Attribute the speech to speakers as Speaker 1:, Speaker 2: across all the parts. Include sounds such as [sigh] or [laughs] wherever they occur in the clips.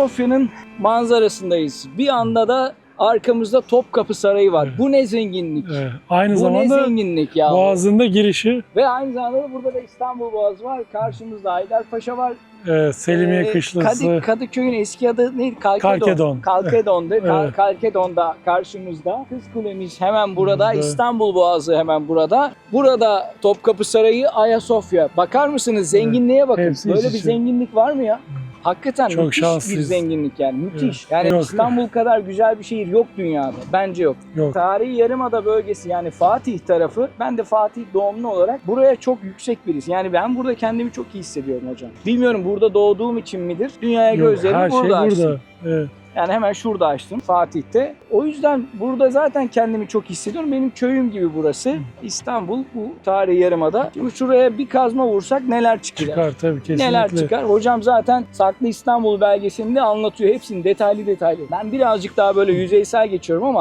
Speaker 1: Sofya'nın manzarasındayız. Bir anda da arkamızda Topkapı Sarayı var. Bu ne zenginlik.
Speaker 2: Evet. Aynı
Speaker 1: Bu ne
Speaker 2: zamanda
Speaker 1: zenginlik ya.
Speaker 2: Boğazı'nda girişi
Speaker 1: Ve aynı zamanda da burada da İstanbul Boğazı var. Karşımızda Haydarpaşa var.
Speaker 2: e, Selimiye
Speaker 1: Ee,
Speaker 2: Kışlası.
Speaker 1: Kadı, Kadıköy'ün eski adı neydi? Kalkedon.
Speaker 2: Kalkedon.
Speaker 1: Kalkedon'da. Kal-
Speaker 2: Evet.
Speaker 1: Kalkedon'da karşımızda. Kız Kulemiz hemen burada.
Speaker 2: Burada.
Speaker 1: İstanbul Boğazı hemen burada. Burada Topkapı Sarayı, Ayasofya. Bakar mısınız? Zenginliğe bakın.
Speaker 2: Hepsi
Speaker 1: Böyle bir zenginlik var mı ya? Hakikaten
Speaker 2: Çok
Speaker 1: müthiş bir
Speaker 2: şanslıyız.
Speaker 1: zenginlik yani. Müthiş.
Speaker 2: Evet.
Speaker 1: Yani
Speaker 2: Yok.
Speaker 1: İstanbul kadar güzel bir şehir yok dünyada. Bence yok.
Speaker 2: Yok.
Speaker 1: Tarihi Yarımada bölgesi yani Fatih tarafı ben de Fatih doğumlu olarak buraya çok yüksek birisi. Yani ben burada kendimi çok iyi hissediyorum hocam. Bilmiyorum burada doğduğum için midir? Dünyaya
Speaker 2: Yok,
Speaker 1: gözlerimi
Speaker 2: her şey
Speaker 1: burada açtım.
Speaker 2: burada. Evet.
Speaker 1: Yani hemen şurada açtım Fatih'te. O yüzden burada zaten kendimi çok hissediyorum. Benim köyüm gibi burası. İstanbul bu tarihi yarımada. Şimdi şuraya bir kazma vursak neler çıkacak?
Speaker 2: Çıkar tabii kesinlikle.
Speaker 1: Neler çıkar? Hocam zaten Saklı İstanbul belgeselinde anlatıyor. Hepsini detaylı detaylı. Ben birazcık daha böyle yüzeysel geçiyorum ama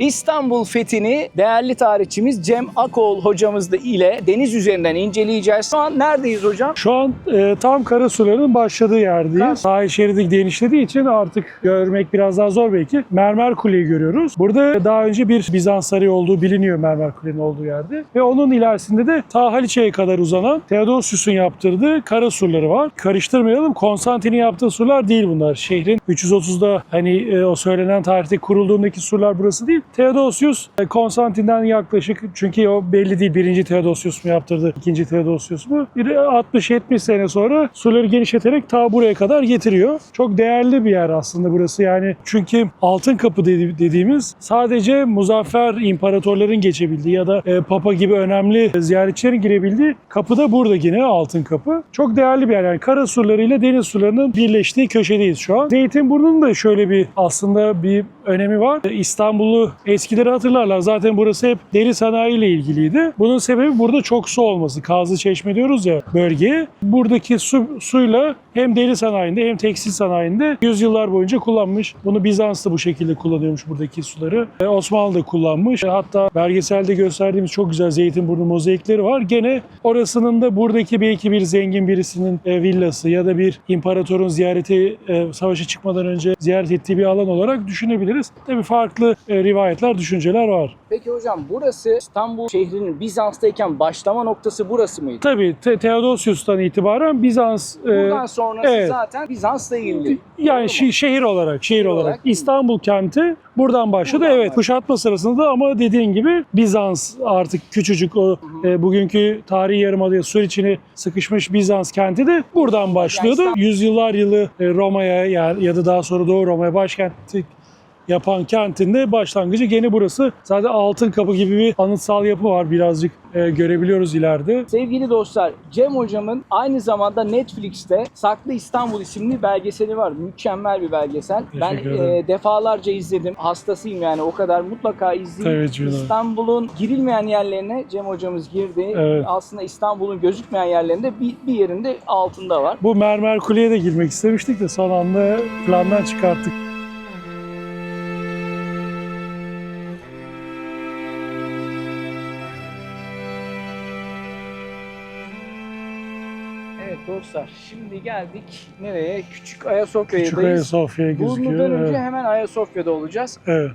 Speaker 1: İstanbul fethini değerli tarihçimiz Cem Akoğlu hocamız da ile deniz üzerinden inceleyeceğiz. Şu an neredeyiz hocam?
Speaker 2: Şu an e, tam karasuların başladığı yerdeyiz. Sahil şeridi genişlediği için artık görmek biraz daha zor belki. Mermer Kule'yi görüyoruz. Burada daha önce bir Bizans sarayı olduğu biliniyor Mermer Kule'nin olduğu yerde. Ve onun ilerisinde de ta Haliç'e kadar uzanan Theodosius'un yaptırdığı kara surları var. Karıştırmayalım. Konstantin'in yaptığı surlar değil bunlar. Şehrin 330'da hani e, o söylenen tarihte kurulduğundaki surlar burası değil. Theodosius e, Konstantin'den yaklaşık çünkü o belli değil birinci Theodosius mu yaptırdı, ikinci Theodosius mu? Bir 60-70 sene sonra surları genişleterek ta buraya kadar getiriyor. Çok değerli bir yer aslında burası yani çünkü Altın Kapı dedi- dediğimiz sadece muzaffer imparatorların geçebildiği ya da e, Papa gibi önemli ziyaretçilerin girebildiği kapı da burada yine Altın Kapı. Çok değerli bir yer yani kara surları ile deniz sularının birleştiği köşedeyiz şu an. Zeytinburnu'nun da şöyle bir aslında bir önemi var. İstanbul'u eskileri hatırlarlar. Zaten burası hep deri sanayi ile ilgiliydi. Bunun sebebi burada çok su olması. Kazlı Çeşme diyoruz ya bölgeye. Buradaki su, suyla hem deri sanayinde hem tekstil sanayinde yüzyıllar boyunca kullanmış. Bunu Bizans da bu şekilde kullanıyormuş buradaki suları. E, Osmanlı da kullanmış. E, Hatta belgeselde gösterdiğimiz çok güzel Zeytinburnu mozaikleri var. Gene orasının da buradaki belki bir zengin birisinin e, villası ya da bir imparatorun ziyareti e, savaşa çıkmadan önce ziyaret ettiği bir alan olarak düşünebiliriz. Tabii farklı e, rivayetler, düşünceler var.
Speaker 1: Peki hocam burası İstanbul şehrinin Bizans'tayken başlama noktası burası mıydı?
Speaker 2: Tabii Te- Theodosius'tan itibaren Bizans e,
Speaker 1: Buradan sonrası
Speaker 2: evet.
Speaker 1: zaten Bizans'la ilgili.
Speaker 2: Yani şi- şehir olarak, şehir olarak,
Speaker 1: olarak.
Speaker 2: İstanbul kenti buradan başladı.
Speaker 1: Buradan
Speaker 2: evet,
Speaker 1: başladı.
Speaker 2: kuşatma sırasında ama dediğin gibi Bizans artık küçücük o e, bugünkü tarihi yarımadaya sur içine sıkışmış Bizans kenti de buradan başlıyordu.
Speaker 1: İstanbul-
Speaker 2: Yüzyıllar yılı e, Roma'ya yani ya da daha sonra Doğu Roma'ya başkentlik yapan kentinde başlangıcı gene burası. Zaten Altın Kapı gibi bir anıtsal yapı var birazcık e, görebiliyoruz ileride.
Speaker 1: Sevgili dostlar, Cem hocamın aynı zamanda Netflix'te Saklı İstanbul isimli belgeseli var. Mükemmel bir belgesel. Ben e, defalarca izledim. Hastasıyım yani o kadar mutlaka izleyin. İstanbul'un girilmeyen yerlerine Cem hocamız girdi.
Speaker 2: Evet.
Speaker 1: Aslında İstanbul'un gözükmeyen yerlerinde bir, bir yerinde altında var.
Speaker 2: Bu Mermer Kule'ye de girmek istemiştik de son anda plandan çıkarttık.
Speaker 1: Dostlar şimdi geldik nereye? Küçük Ayasofya'dayız.
Speaker 2: Küçük Ayasofya gözüküyor.
Speaker 1: Burnu'dan önce
Speaker 2: Evet.
Speaker 1: hemen Ayasofya'da olacağız.
Speaker 2: evet.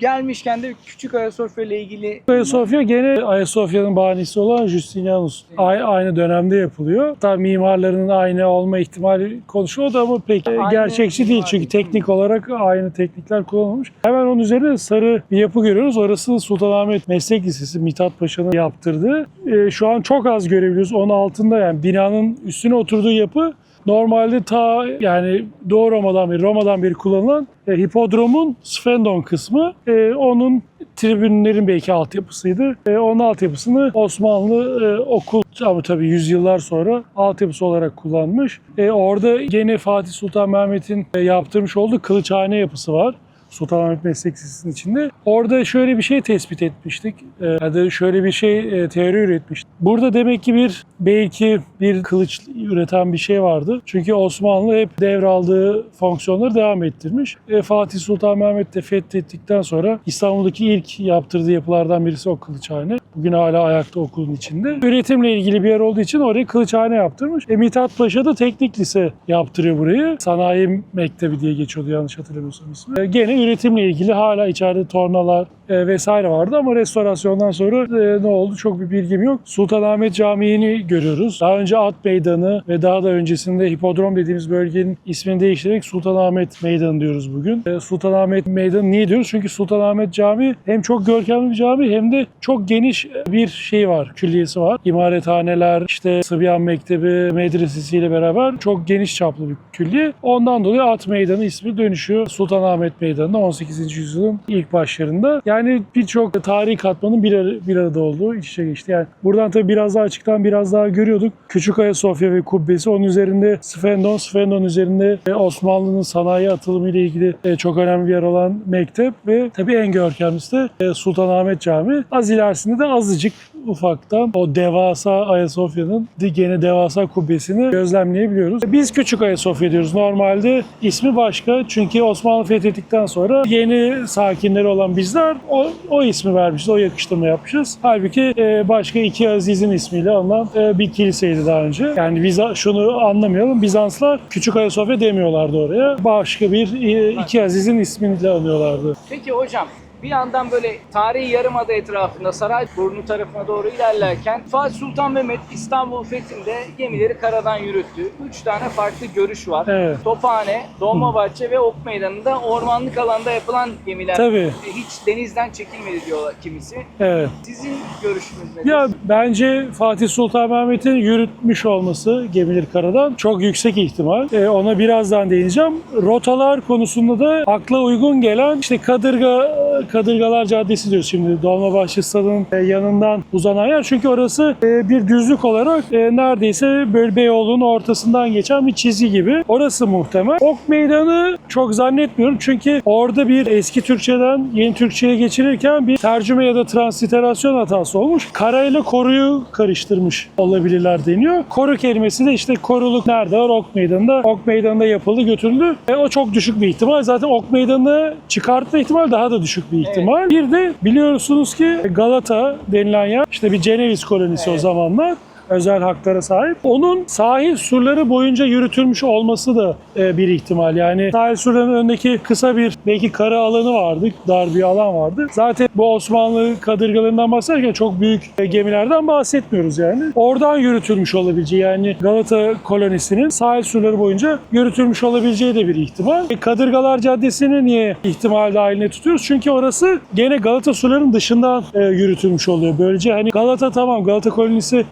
Speaker 1: Gelmişken de Küçük Ayasofya ile ilgili
Speaker 2: Ayasofya gene Ayasofya'nın bahanesi olan Justinianus. A- aynı dönemde yapılıyor. Hatta mimarlarının aynı olma ihtimali konuşuluyor da ama pek
Speaker 1: Aynı
Speaker 2: gerçekçi değil. Çünkü teknik olarak aynı teknikler kullanılmış. Hemen onun üzerine sarı bir yapı görüyoruz. Orası Sultanahmet Meslek Lisesi Mithat Paşa'nın yaptırdığı. Ee, şu an çok az görebiliyoruz. Onun altında yani binanın üstüne oturduğu yapı Normalde ta yani Doğu Roma'dan beri, Roma'dan beri kullanılan e, hipodromun Sfendon kısmı. E, onun tribünlerin belki altyapısıydı. E, onun altyapısını Osmanlı e, okul ama tabii yüzyıllar sonra altyapısı olarak kullanmış. E, orada gene Fatih Sultan Mehmet'in e, yaptırmış olduğu kılıçhane yapısı var. Sultanahmet Meslek Lisesi'nin içinde. Orada şöyle bir şey tespit etmiştik. E, ya da şöyle bir şey e, teori üretmiştik. Burada demek ki bir belki bir kılıç üreten bir şey vardı. Çünkü Osmanlı hep devraldığı fonksiyonları devam ettirmiş. E, Fatih Sultan Mehmet de fethettikten sonra İstanbul'daki ilk yaptırdığı yapılardan birisi o kılıçhane. Bugün hala ayakta okulun içinde. Üretimle ilgili bir yer olduğu için oraya kılıçhane yaptırmış. E, Mithat Paşa da teknik lise yaptırıyor burayı. Sanayi Mektebi diye geçiyordu yanlış hatırlamıyorsam ismi. E, gene üretimle ilgili hala içeride tornalar e, vesaire vardı ama restorasyondan sonra e, ne oldu çok bir bilgim yok. Sultanahmet Camii'ni görüyoruz. Daha önce At Meydanı ve daha da öncesinde Hipodrom dediğimiz bölgenin ismini değiştirerek Sultanahmet Meydanı diyoruz bugün. E, Sultanahmet Meydanı niye diyoruz? Çünkü Sultanahmet Camii hem çok görkemli bir cami hem de çok geniş bir şey var, külliyesi var. İmarethaneler, işte Sıbyan Mektebi, medresesiyle beraber çok geniş çaplı bir külliye. Ondan dolayı At Meydanı ismi dönüşüyor Sultanahmet Meydanı'na 18. yüzyılın ilk başlarında. Yani birçok tarihi katmanın bir, ara- bir arada olduğu iç içe geçti. Yani buradan tabii biraz daha açıktan biraz daha görüyorduk. Küçük Ayasofya ve kubbesi onun üzerinde Sfendon, Sfendon üzerinde e, Osmanlı'nın sanayi atılımı ile ilgili e, çok önemli bir yer olan mektep ve tabii en görkemlisi de e, Sultanahmet Camii. Az ilerisinde de azıcık ufaktan o devasa Ayasofya'nın gene devasa kubbesini gözlemleyebiliyoruz. Biz Küçük Ayasofya diyoruz. Normalde ismi başka çünkü Osmanlı fethettikten sonra yeni sakinleri olan bizler o, o ismi vermişiz, o yakıştırma yapmışız. Halbuki e, başka iki Aziz'in ismiyle alınan e, bir kiliseydi daha önce. Yani biz şunu anlamayalım, Bizanslar Küçük Ayasofya demiyorlardı oraya. Başka bir e, iki Aziz'in ismiyle anıyorlardı.
Speaker 1: Peki hocam bir yandan böyle tarihi yarımada etrafında Sarayburnu tarafına doğru ilerlerken Fatih Sultan Mehmet İstanbul fethinde gemileri karadan yürüttü. Üç tane farklı görüş var.
Speaker 2: Evet.
Speaker 1: Tophane, Dolmabahçe ve Ok Meydanı'nda ormanlık alanda yapılan gemiler.
Speaker 2: Tabii.
Speaker 1: E, Hiç denizden çekilmedi diyorlar kimisi.
Speaker 2: Evet.
Speaker 1: Sizin görüşünüz nedir?
Speaker 2: Ya bence Fatih Sultan Mehmet'in yürütmüş olması gemileri karadan çok yüksek ihtimal. Ee, ona birazdan değineceğim. Rotalar konusunda da akla uygun gelen işte Kadırga Kadırgalar Caddesi diyoruz şimdi. Dolmabahçe Stadı'nın e, yanından uzanan yer. Çünkü orası e, bir düzlük olarak e, neredeyse böyle Beyoğlu'nun ortasından geçen bir çizgi gibi. Orası muhtemel. Ok Meydanı çok zannetmiyorum. Çünkü orada bir eski Türkçeden yeni Türkçe'ye geçirirken bir tercüme ya da transliterasyon hatası olmuş. Karayla koruyu karıştırmış olabilirler deniyor. Koru kelimesi de işte koruluk nerede var? Ok Meydanı'nda. Ok Meydanı'nda yapıldı, götürüldü. E, o çok düşük bir ihtimal. Zaten Ok Meydanı'nı çıkartma ihtimal daha da düşük bir ihtimal. Bir de biliyorsunuz ki Galata denilen yer işte bir Ceneviz kolonisi o
Speaker 1: Evet.
Speaker 2: zamanlar özel haklara sahip. Onun sahil surları boyunca yürütülmüş olması da e, bir ihtimal. Yani sahil surlarının önündeki kısa bir belki kara alanı vardı, dar bir alan vardı. Zaten bu Osmanlı kadırgalarından bahsederken çok büyük e, gemilerden bahsetmiyoruz yani. Oradan yürütülmüş olabileceği yani Galata kolonisinin sahil surları boyunca yürütülmüş olabileceği de bir ihtimal. E, Kadırgalar Caddesi'ni niye ihtimal dahiline tutuyoruz? Çünkü orası gene Galata surlarının dışından yürütülmüş oluyor. Böylece hani Galata tamam Galata kolonisi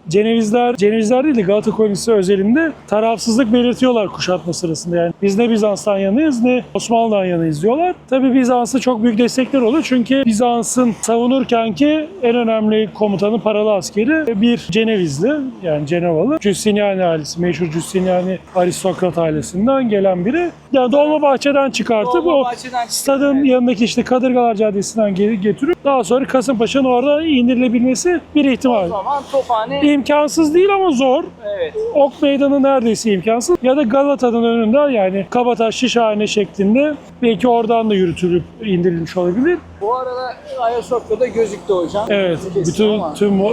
Speaker 2: Cenevizler, Cenevizler değil de Galata kolonisi özelinde tarafsızlık belirtiyorlar kuşatma sırasında. Yani biz ne Bizans'tan yanıyız ne Osmanlı'dan yanıyız diyorlar. Tabii Bizans'a çok büyük destekler oluyor. Çünkü Bizans'ın savunurkenki en önemli komutanı paralı askeri bir Cenevizli yani Cenevalı. Giustiniani ailesi, meşhur Giustiniani aristokrat ailesinden gelen biri. Yani Dolmabahçe'den çıkartıp o stadın
Speaker 1: çıkartıp,
Speaker 2: yanındaki işte Kadırgalar Caddesi'nden geri getirip daha sonra Kasımpaşa'nın orada indirilebilmesi bir
Speaker 1: O
Speaker 2: ihtimal.
Speaker 1: zaman Tophane
Speaker 2: İmkansız İmkansız değil ama zor.
Speaker 1: Evet.
Speaker 2: Ok meydanı neredeyse imkansız. Ya da Galata'nın önünde yani Kabataş Şişhane şeklinde belki oradan da yürütülüp indirilmiş olabilir.
Speaker 1: Bu arada Ayasofya'da gözüktü hocam.
Speaker 2: Evet, bütün
Speaker 1: ama
Speaker 2: tüm o,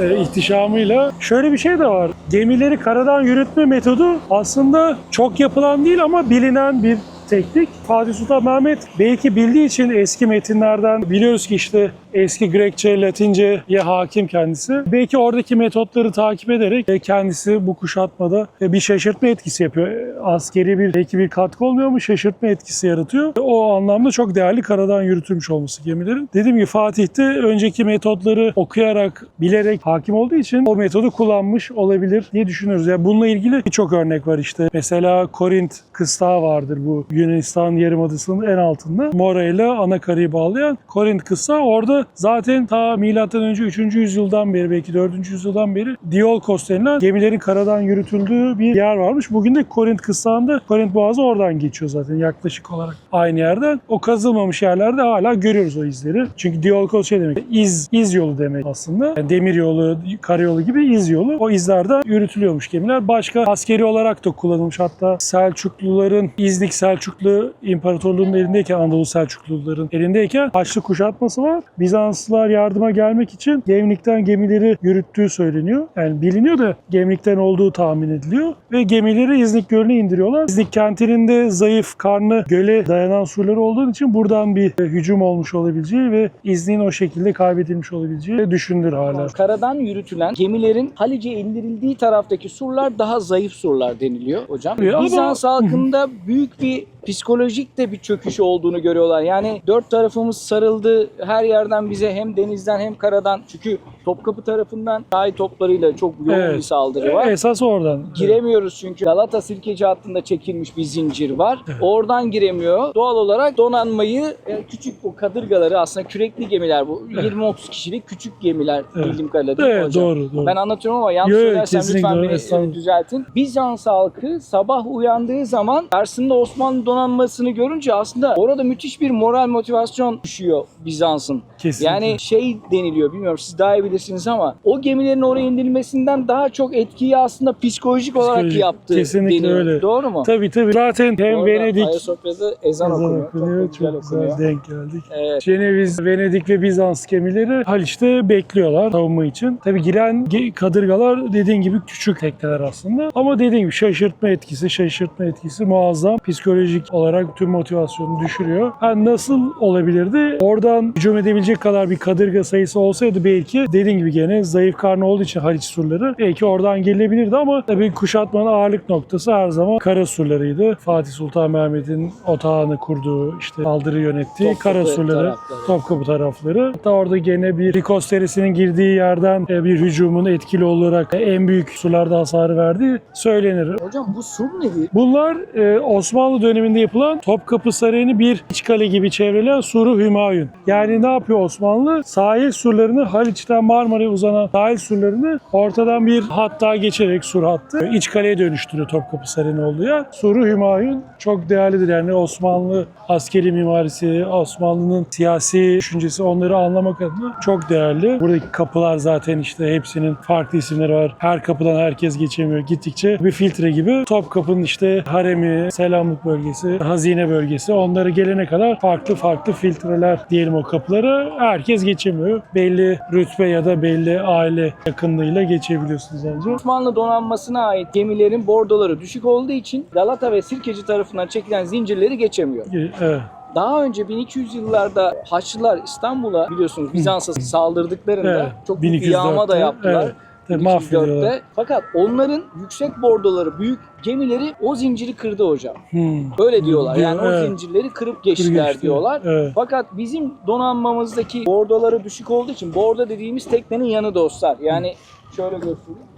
Speaker 2: e, ihtişamıyla. Şöyle bir şey de var. Gemileri karadan yürütme metodu aslında çok yapılan değil ama bilinen bir teknik. Fatih Sultan Mehmet belki bildiği için eski metinlerden biliyoruz ki işte eski Grekçe, Latince'ye hakim kendisi. Belki oradaki metotları takip ederek e, kendisi bu kuşatmada e, bir şaşırtma etkisi yapıyor. E, Askeri bir belki bir katkı olmuyor ama şaşırtma etkisi yaratıyor. O anlamda çok değerli karadan yürütülmüş olması gemilerin. Dediğim gibi Fatih'te önceki metotları okuyarak, bilerek hakim olduğu için o metodu kullanmış olabilir diye düşünüyoruz. Yani bununla ilgili birçok örnek var işte. Mesela Korint kıstağı vardır bu Yunanistan yarımadasının en altında. Mora ile Anakara'yı bağlayan Korint kıstağı orada zaten ta milattan önce 3. yüzyıldan beri belki 4. yüzyıldan beri Diolkos denilen gemilerin karadan yürütüldüğü bir yer varmış. Bugün de Korint kıstağında Korint Boğazı oradan geçiyor zaten yaklaşık olarak aynı yerden. O kazılmamış yerlerde hala görüyoruz o izleri. Çünkü Diolkos şey demek iz, iz yolu demek aslında. Yani demir yolu, karayolu gibi iz yolu. O izlerden yürütülüyormuş gemiler. Başka askeri olarak da kullanılmış. Hatta Selçukluların İznik Selçuklu İmparatorluğu'nun elindeyken Anadolu Selçukluların elindeyken Haçlı kuşatması var. Bizanslılar yardıma gelmek için Gemlik'ten gemileri yürüttüğü söyleniyor. Yani biliniyor da Gemlik'ten olduğu tahmin ediliyor. Ve gemileri İznik Gölü'ne indiriyorlar. İznik kentinin de zayıf, karnı göle dayanan surları olduğu için buradan bir e, hücum olmuş olabileceği ve İznik'in o şekilde kaybedilmiş olabileceği düşünülür hala.
Speaker 1: Karadan yürütülen gemilerin Halice indirildiği taraftaki surlar daha zayıf surlar deniliyor hocam.
Speaker 2: Ya ama-
Speaker 1: Bizans halkında büyük bir psikolojik de bir çöküş olduğunu görüyorlar. Yani dört tarafımız sarıldı. Her yerden bize hem denizden hem karadan çünkü Topkapı tarafından Şahi toplarıyla çok yoğun
Speaker 2: Evet.
Speaker 1: bir saldırı var.
Speaker 2: Esas oradan.
Speaker 1: Giremiyoruz çünkü Galata Sirkeci hattında çekilmiş bir zincir var.
Speaker 2: Evet.
Speaker 1: Oradan giremiyor. Doğal olarak donanmayı e, küçük o kadırgaları aslında kürekli gemiler bu.
Speaker 2: Evet.
Speaker 1: 20-30 kişilik küçük gemiler
Speaker 2: Evet.
Speaker 1: bildiğim kadarıyla
Speaker 2: Evet,
Speaker 1: hocam?
Speaker 2: doğru, doğru.
Speaker 1: Ben anlatıyorum ama yanlış
Speaker 2: Yo,
Speaker 1: söylersem lütfen
Speaker 2: doğru,
Speaker 1: beni e, düzeltin. Bizans halkı sabah uyandığı zaman karşısında Osmanlı donanmasını görünce aslında orada müthiş bir moral motivasyon düşüyor Bizans'ın. Yani şey deniliyor bilmiyorum siz daha iyi bilirsiniz ama o gemilerin oraya indirilmesinden daha çok etkiyi aslında psikolojik, olarak
Speaker 2: Psikolojik,
Speaker 1: yaptı
Speaker 2: kesinlikle
Speaker 1: deniyor.
Speaker 2: öyle.
Speaker 1: Doğru mu?
Speaker 2: Tabii tabii. Zaten hem
Speaker 1: Orada
Speaker 2: Venedik
Speaker 1: Ayasofya'da ezan,
Speaker 2: ezan
Speaker 1: okunuyor.
Speaker 2: okunuyor.
Speaker 1: Çok,
Speaker 2: Çok güzel
Speaker 1: okunuyor.
Speaker 2: denk geldik.
Speaker 1: Evet.
Speaker 2: Ceneviz, Venedik ve Bizans gemileri Haliç'te bekliyorlar savunma için. Tabii giren kadırgalar dediğin gibi küçük tekneler aslında. Ama dediğim gibi şaşırtma etkisi, şaşırtma etkisi muazzam. Psikolojik olarak tüm motivasyonu düşürüyor. Ha, nasıl olabilirdi? Oradan hücum edebilecek kadar bir kadırga sayısı olsaydı belki dediğin gibi gene zayıf karnı olduğu için Haliç surları belki oradan gelebilirdi ama tabii kuşatmanın ağırlık noktası her zaman kara surlarıydı. Fatih Sultan Mehmet'in otağını kurduğu, işte saldırı yönettiği
Speaker 1: Topkapı
Speaker 2: kara surları.
Speaker 1: tarafları.
Speaker 2: Topkapı tarafları. Hatta orada gene bir Rikos serisinin girdiği yerden e, bir hücumun etkili olarak e, en büyük sularda hasar verdiği söylenir.
Speaker 1: Hocam bu sur nedir?
Speaker 2: Bunlar e, Osmanlı döneminde yapılan Topkapı Sarayı'nı bir iç kale gibi çevreleyen Suru Hümayun. Yani ne yapıyor Osmanlı? Sahil surlarını Haliç'ten Marmara'ya uzanan sahil surlarını ortadan bir hatta geçerek sur hattı iç kaleye dönüştürüyor Topkapı Sarayı'nın olduğu yer. Suru Hümayun çok değerlidir. Yani Osmanlı askeri mimarisi, Osmanlı'nın siyasi düşüncesi onları anlamak adına çok değerli. Buradaki kapılar zaten işte hepsinin farklı isimleri var. Her kapıdan herkes geçemiyor. Gittikçe bir filtre gibi. Topkapı'nın işte haremi, selamlık bölgesi, hazine bölgesi onları gelene kadar farklı farklı filtreler diyelim o kapılara. Herkes geçemiyor. Belli rütbe ya da belli aile yakınlığıyla geçebiliyorsunuz ancak.
Speaker 1: Osmanlı donanmasına ait gemilerin bordoları düşük olduğu için Galata ve Sirkeci tarafından çekilen zincirleri geçemiyor.
Speaker 2: Evet.
Speaker 1: Daha önce 1200 yıllarda Haçlılar İstanbul'a biliyorsunuz Bizans'a saldırdıklarında
Speaker 2: Evet,
Speaker 1: çok büyük bir yağma da
Speaker 2: 1204'te,
Speaker 1: yaptılar.
Speaker 2: evet. Tabii mahvediyorlar.
Speaker 1: 1204'te. Fakat onların yüksek bordoları, büyük gemileri o zinciri kırdı hocam.
Speaker 2: Hmm.
Speaker 1: Öyle diyorlar. Yani o
Speaker 2: Evet.
Speaker 1: zincirleri kırıp geçtiler
Speaker 2: geçti.
Speaker 1: diyorlar.
Speaker 2: Evet.
Speaker 1: Fakat bizim donanmamızdaki bordoları düşük olduğu için bordo dediğimiz teknenin yanı dostlar. Yani şöyle göstereyim.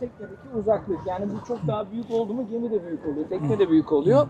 Speaker 1: Teknedeki uzaklık. Yani bu çok daha büyük oldu mu gemi de büyük oluyor. Tekne de büyük oluyor.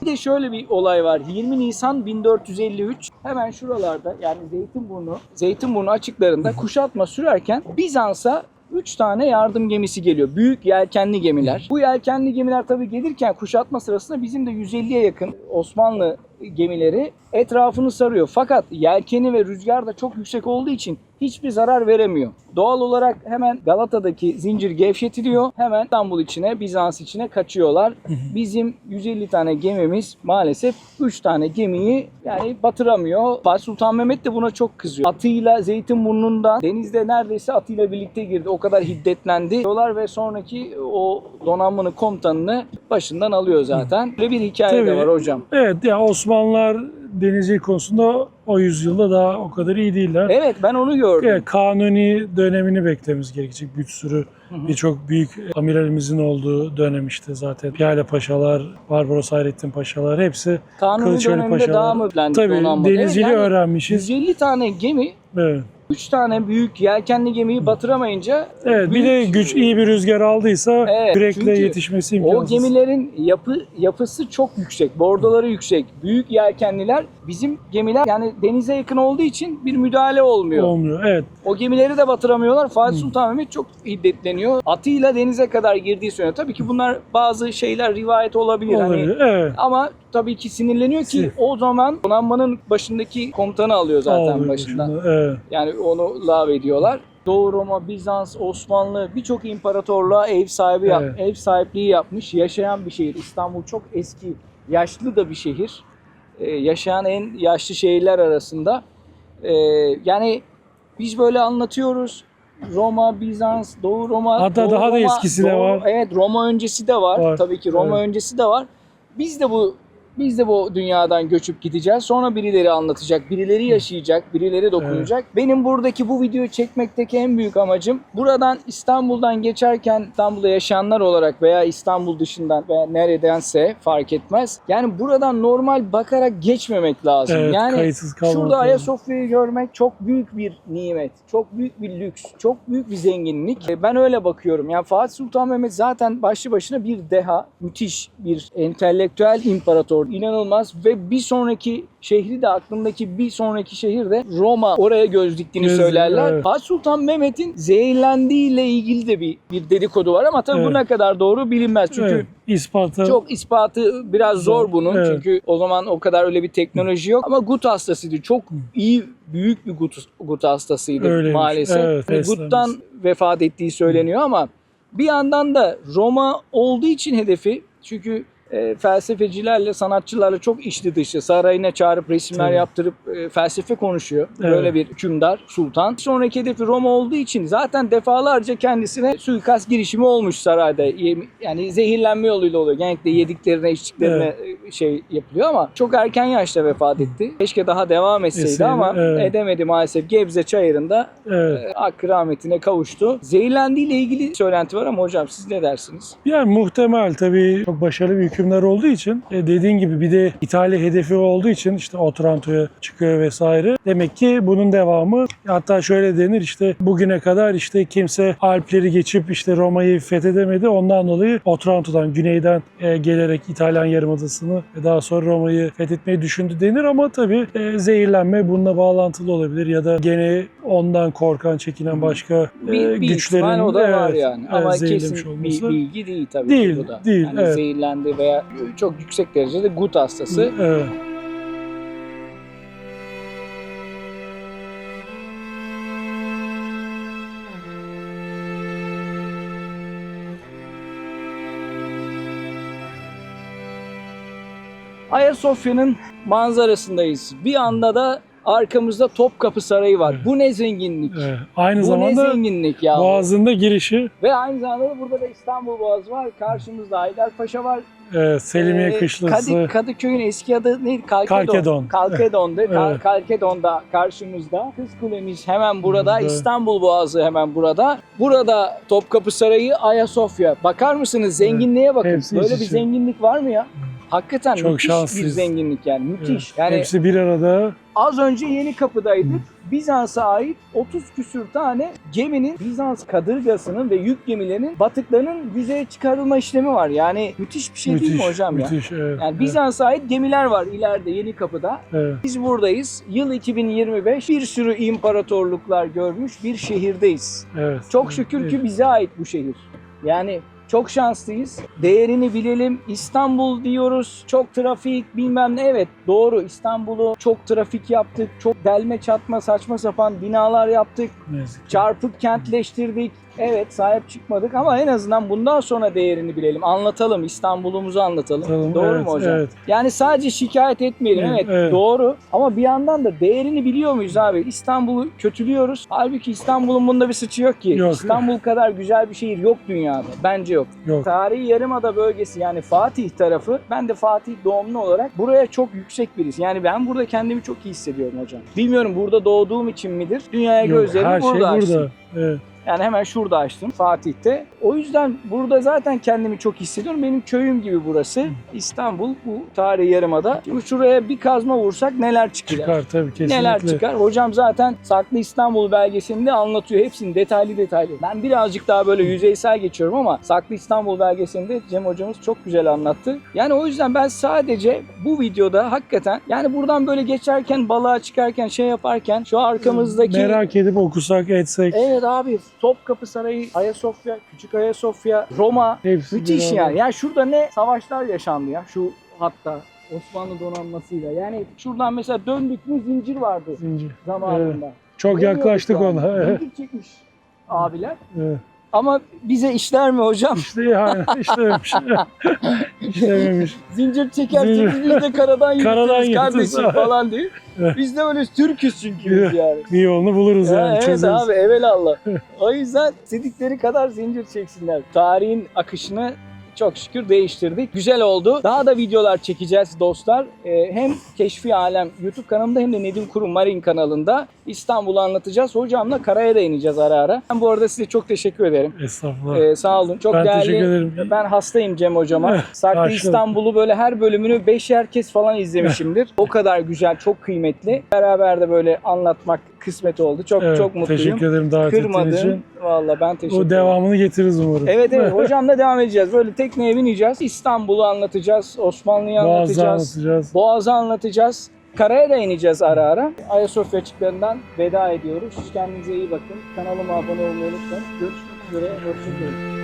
Speaker 1: Bir de şöyle bir olay var. 20 Nisan 1453 hemen şuralarda yani Zeytinburnu, Zeytinburnu açıklarında kuşatma sürerken Bizans'a 3 tane yardım gemisi geliyor. Büyük yelkenli gemiler. Bu yelkenli gemiler tabii gelirken kuşatma sırasında bizim de 150'ye yakın Osmanlı gemileri etrafını sarıyor. Fakat yelkeni ve rüzgar da çok yüksek olduğu için hiçbir zarar veremiyor. Doğal olarak hemen Galata'daki zincir gevşetiliyor. Hemen İstanbul içine, Bizans içine kaçıyorlar. Bizim 150 tane gemimiz maalesef 3 tane gemiyi yani batıramıyor. Fatih Sultan Mehmet de buna çok kızıyor. Atıyla Zeytinburnu'ndan denizde neredeyse atıyla birlikte girdi. O kadar hiddetlendi. Diyorlar ve sonraki o donanmanın komutanını başından alıyor zaten. Böyle bir hikaye de
Speaker 2: Tabii.
Speaker 1: var hocam.
Speaker 2: Evet ya Osmanlılar denizcilik konusunda o yüzyılda daha o kadar iyi değiller.
Speaker 1: Evet ben onu gördüm.
Speaker 2: Evet, kanuni dönemini beklememiz gerekecek. Bir sürü birçok büyük amiralimizin olduğu dönem işte zaten. Piyale Paşalar, Barbaros Hayrettin Paşalar hepsi
Speaker 1: Kanuni
Speaker 2: Kılıçdaroğlu
Speaker 1: döneminde
Speaker 2: Paşalar.
Speaker 1: daha mı bilendik
Speaker 2: tabii
Speaker 1: donanma? Evet,
Speaker 2: denizciliği
Speaker 1: yani
Speaker 2: öğrenmişiz.
Speaker 1: 150 tane gemi
Speaker 2: Evet.
Speaker 1: 3 tane büyük yelkenli gemiyi batıramayınca
Speaker 2: Evet bir de güç iyi bir rüzgar aldıysa
Speaker 1: Evet, çünkü
Speaker 2: yetişmesi
Speaker 1: o
Speaker 2: imkansız.
Speaker 1: gemilerin yapı yapısı çok yüksek. Bordoları yüksek. Büyük yelkenliler bizim gemiler yani denize yakın olduğu için bir müdahale olmuyor.
Speaker 2: olmuyor. Evet.
Speaker 1: O gemileri de batıramıyorlar. Fatih Sultan Mehmet çok hiddetleniyor. Atıyla denize kadar girdiği söyleniyor. Tabii ki bunlar bazı şeyler rivayet olabilir. Hani
Speaker 2: Olabilir. Evet.
Speaker 1: ama tabii ki sinirleniyor ki
Speaker 2: Sin-
Speaker 1: o zaman donanmanın başındaki komutanı alıyor zaten
Speaker 2: Alıyor
Speaker 1: başından.
Speaker 2: başında, Evet.
Speaker 1: Yani onu lav ediyorlar. Doğu Roma, Bizans, Osmanlı birçok imparatorluğa ev sahibi yap,
Speaker 2: Evet.
Speaker 1: ev sahipliği yapmış. Yaşayan bir şehir. İstanbul çok eski, yaşlı da bir şehir. Ee, yaşayan en yaşlı şehirler arasında. Ee, yani biz böyle anlatıyoruz. Roma, Bizans, Doğu Roma.
Speaker 2: Hatta
Speaker 1: Doğu
Speaker 2: daha da
Speaker 1: Roma-
Speaker 2: eskisi de
Speaker 1: Doğu-
Speaker 2: var.
Speaker 1: Evet, Roma öncesi de var.
Speaker 2: Var,
Speaker 1: Tabii ki Roma
Speaker 2: evet.
Speaker 1: öncesi de var. Biz de bu biz de bu dünyadan göçüp gideceğiz. Sonra birileri anlatacak, birileri yaşayacak, birileri dokunacak. Benim buradaki bu videoyu çekmekteki en büyük amacım buradan İstanbul'dan geçerken İstanbul'da yaşayanlar olarak veya İstanbul dışından veya neredense fark etmez. Yani buradan normal bakarak geçmemek lazım.
Speaker 2: Evet,
Speaker 1: yani şurada. Ayasofya'yı görmek çok büyük bir nimet, çok büyük bir lüks, çok büyük bir zenginlik. E, Ben öyle bakıyorum. Yani Fatih Sultan Mehmet zaten başlı başına bir deha, müthiş bir entelektüel imparator, inanılmaz ve bir sonraki şehri de aklındaki bir sonraki şehir de Roma. Oraya göz diktiğini
Speaker 2: Göz-
Speaker 1: söylerler.
Speaker 2: evet.
Speaker 1: Fatih Sultan Mehmet'in zehirlendiğiyle ilgili de bir, bir dedikodu var ama tabii bu
Speaker 2: Evet.
Speaker 1: ne kadar doğru bilinmez. Çünkü
Speaker 2: evet. İspatı
Speaker 1: çok ispatı biraz zor
Speaker 2: Zor,
Speaker 1: bunun
Speaker 2: evet.
Speaker 1: çünkü o zaman o kadar öyle bir teknoloji yok ama gut hastasıydı. Çok iyi büyük bir gut, gut hastasıydı
Speaker 2: Öyleymiş,
Speaker 1: maalesef.
Speaker 2: evet,
Speaker 1: Ve
Speaker 2: beslenmiş.
Speaker 1: guttan vefat ettiği söyleniyor ama bir yandan da Roma olduğu için hedefi çünkü e, felsefecilerle, sanatçılarla çok içli dışı. Sarayına çağırıp resimler
Speaker 2: Tabii.
Speaker 1: yaptırıp e, felsefe konuşuyor.
Speaker 2: Evet.
Speaker 1: Böyle bir hükümdar, sultan. Sonraki hedefi Roma olduğu için zaten defalarca kendisine suikast girişimi olmuş sarayda. Yani zehirlenme yoluyla oluyor. Genellikle yediklerine, içtiklerine e, şey yapılıyor ama çok erken yaşta vefat etti. Keşke daha devam etseydi
Speaker 2: Etseydi,
Speaker 1: ama
Speaker 2: evet.
Speaker 1: edemedi maalesef. Gebze çayırında
Speaker 2: evet.
Speaker 1: e, hakkı rahmetine kavuştu. Zehirlendiğiyle ilgili söylenti var ama hocam siz ne dersiniz?
Speaker 2: Yani muhtemel tabii çok başarılı bir hükümdar olduğu için e, dediğin gibi bir de İtalya hedefi olduğu için işte Otranto'ya çıkıyor vesaire. Demek ki bunun devamı hatta şöyle denir işte bugüne kadar işte kimse Alpleri geçip işte Roma'yı fethedemedi. Ondan dolayı Otranto'dan güneyden e, gelerek İtalyan Yarımadası'nı ve daha sonra Roma'yı fethetmeyi düşündü denir ama tabii e, zehirlenme bununla bağlantılı olabilir ya da gene ondan korkan, çekinen başka e,
Speaker 1: Bir, bir
Speaker 2: güçlerin
Speaker 1: o da var
Speaker 2: evet,
Speaker 1: yani.
Speaker 2: evet,
Speaker 1: Ama kesin bir
Speaker 2: olması.
Speaker 1: bilgi değil tabii
Speaker 2: Değil,
Speaker 1: bu da.
Speaker 2: değil,
Speaker 1: Yani
Speaker 2: evet.
Speaker 1: zehirlendi veya çok yüksek derecede gut hastası.
Speaker 2: Evet.
Speaker 1: Ayasofya'nın manzarasındayız. Bir anda da arkamızda Topkapı Sarayı var. Bu ne zenginlik.
Speaker 2: Evet. Aynı
Speaker 1: Bu
Speaker 2: zamanda
Speaker 1: ne zenginlik ya.
Speaker 2: Boğazı'nda girişi
Speaker 1: Ve aynı zamanda da burada da İstanbul Boğazı var. Karşımızda Haydarpaşa var.
Speaker 2: evet, Selimiye
Speaker 1: Ee,
Speaker 2: Kışlası.
Speaker 1: Kadı, Kadıköy'ün eski adı neydi? Kalkedon.
Speaker 2: Kalkedon.
Speaker 1: Kalkedon'da. Kal-
Speaker 2: Evet.
Speaker 1: Kalkedon'da karşımızda. Kız Kulemiz hemen burada.
Speaker 2: Burada.
Speaker 1: İstanbul Boğazı hemen burada. Burada Topkapı Sarayı, Ayasofya. Bakar mısınız? Zenginliğe bakın.
Speaker 2: Hepsi
Speaker 1: Böyle bir
Speaker 2: içe.
Speaker 1: zenginlik var mı ya? Hakikaten
Speaker 2: Çok
Speaker 1: müthiş bir
Speaker 2: şanslıyız.
Speaker 1: zenginlik yani. Müthiş.
Speaker 2: Evet.
Speaker 1: Yani
Speaker 2: Hepsi bir arada.
Speaker 1: Az önce Yeni Kapı'daydık. Bizans'a ait 30 küsür tane geminin, Bizans kadırgasının ve yük gemilerinin batıklarının yüzeye çıkarılma işlemi var. Yani müthiş bir şey değil mi
Speaker 2: müthiş,
Speaker 1: hocam ya?
Speaker 2: müthiş, Evet,
Speaker 1: Yani Bizans'a ait gemiler var ileride Yeni Kapı'da.
Speaker 2: evet,
Speaker 1: Biz buradayız. Yıl 2025. Bir sürü imparatorluklar görmüş bir şehirdeyiz.
Speaker 2: evet.
Speaker 1: Çok şükür ki bize ait bu şehir. Yani Çok şanslıyız. Değerini bilelim. İstanbul diyoruz. Çok trafik bilmem ne. Evet doğru İstanbul'u çok trafik yaptık. Çok delme çatma saçma sapan binalar yaptık. Çarpık kentleştirdik. Evet sahip çıkmadık ama en azından bundan sonra değerini bilelim. Anlatalım. İstanbul'umuzu anlatalım.
Speaker 2: Anlatalım,
Speaker 1: Doğru
Speaker 2: evet,
Speaker 1: mu hocam?
Speaker 2: evet.
Speaker 1: Yani sadece şikayet etmeyelim.
Speaker 2: Evet,
Speaker 1: Evet,
Speaker 2: evet.
Speaker 1: doğru. Ama bir yandan da değerini biliyor muyuz abi? İstanbul'u kötülüyoruz. Halbuki İstanbul'un bunda bir suçu yok ki.
Speaker 2: Yok.
Speaker 1: İstanbul kadar güzel bir şehir yok dünyada. Bence yok.
Speaker 2: Yok.
Speaker 1: Tarihi Yarımada bölgesi yani Fatih tarafı ben de Fatih doğumlu olarak buraya çok yüksek birisi. Yani ben burada kendimi çok iyi hissediyorum hocam. Bilmiyorum burada doğduğum için midir? Dünyaya gözlerimi
Speaker 2: her şey
Speaker 1: burada açtım.
Speaker 2: burada. Evet.
Speaker 1: Yani hemen şurada açtım Fatih'te. O yüzden burada zaten kendimi çok hissediyorum. Benim köyüm gibi burası. İstanbul bu tarihi yarımada. Şimdi şuraya bir kazma vursak neler çıkacak?
Speaker 2: Çıkar tabii kesinlikle.
Speaker 1: Neler çıkar? Hocam zaten Saklı İstanbul belgesinde anlatıyor. Hepsini detaylı detaylı. Ben birazcık daha böyle yüzeysel geçiyorum ama Saklı İstanbul belgesinde Cem hocamız çok güzel anlattı. Yani o yüzden ben sadece bu videoda hakikaten yani buradan böyle geçerken balığa çıkarken şey yaparken şu arkamızdaki
Speaker 2: Merak edip okusak etsek.
Speaker 1: Evet abi Topkapı Sarayı, Ayasofya, Küçük Ayasofya, Roma
Speaker 2: Hepsi
Speaker 1: müthiş yani.
Speaker 2: arada.
Speaker 1: Yani şurada ne savaşlar yaşandı ya şu hatta Osmanlı donanmasıyla. Yani şuradan mesela döndük mü zincir vardı
Speaker 2: Zincir.
Speaker 1: zamanında.
Speaker 2: Çok
Speaker 1: Görüyoruz
Speaker 2: yaklaştık
Speaker 1: yani.
Speaker 2: ona. Evet. [laughs]
Speaker 1: Zincir çekmiş abiler.
Speaker 2: Evet.
Speaker 1: Ama bize işler mi hocam?
Speaker 2: İşte yani işlememiş. [laughs] İşlememiş.
Speaker 1: Zincir çekersek
Speaker 2: Zincir.
Speaker 1: biz de karadan [laughs]
Speaker 2: Karadan
Speaker 1: yürütürüz kardeşim falan diye. Biz de öyle Türküz çünkü biz yani.
Speaker 2: Bir yolunu buluruz
Speaker 1: Ya
Speaker 2: yani.
Speaker 1: evet
Speaker 2: çözeriz.
Speaker 1: abi evelallah. o yüzden istedikleri kadar zincir çeksinler. Tarihin akışını çok şükür değiştirdik. Güzel oldu. Daha da videolar çekeceğiz dostlar. Ee, hem Keşfi Alem YouTube kanalımda hem de Nedim Kurum Marin kanalında İstanbul'u anlatacağız. Hocamla karaya da ineceğiz ara ara. Ben bu arada size çok teşekkür ederim.
Speaker 2: Estağfurullah.
Speaker 1: Ee, sağ olun. Çok
Speaker 2: ben
Speaker 1: değerli.
Speaker 2: teşekkür ederim.
Speaker 1: Ben hastayım Cem hocama. Saklı
Speaker 2: karşılıklı.
Speaker 1: İstanbul'u böyle her bölümünü beşer kez falan izlemişimdir. o kadar güzel, çok kıymetli. Beraber de böyle anlatmak kısmet oldu. Çok
Speaker 2: Evet,
Speaker 1: çok mutluyum.
Speaker 2: Teşekkür ederim davet ettiğin
Speaker 1: Kırmadın.
Speaker 2: için.
Speaker 1: Valla ben teşekkür
Speaker 2: O
Speaker 1: ederim.
Speaker 2: devamını getiririz umarım.
Speaker 1: Evet evet hocamla devam edeceğiz. Böyle tekneye bineceğiz. İstanbul'u anlatacağız. Osmanlı'yı
Speaker 2: Boğaz'ı
Speaker 1: anlatacağız.
Speaker 2: anlatacağız.
Speaker 1: Boğaz'ı anlatacağız. Karaya da ineceğiz ara ara. Ayasofya açıklarından veda ediyoruz. Kendinize iyi bakın. Kanalıma abone olmayı unutmayın. Görüşmek üzere. Hoşçakalın.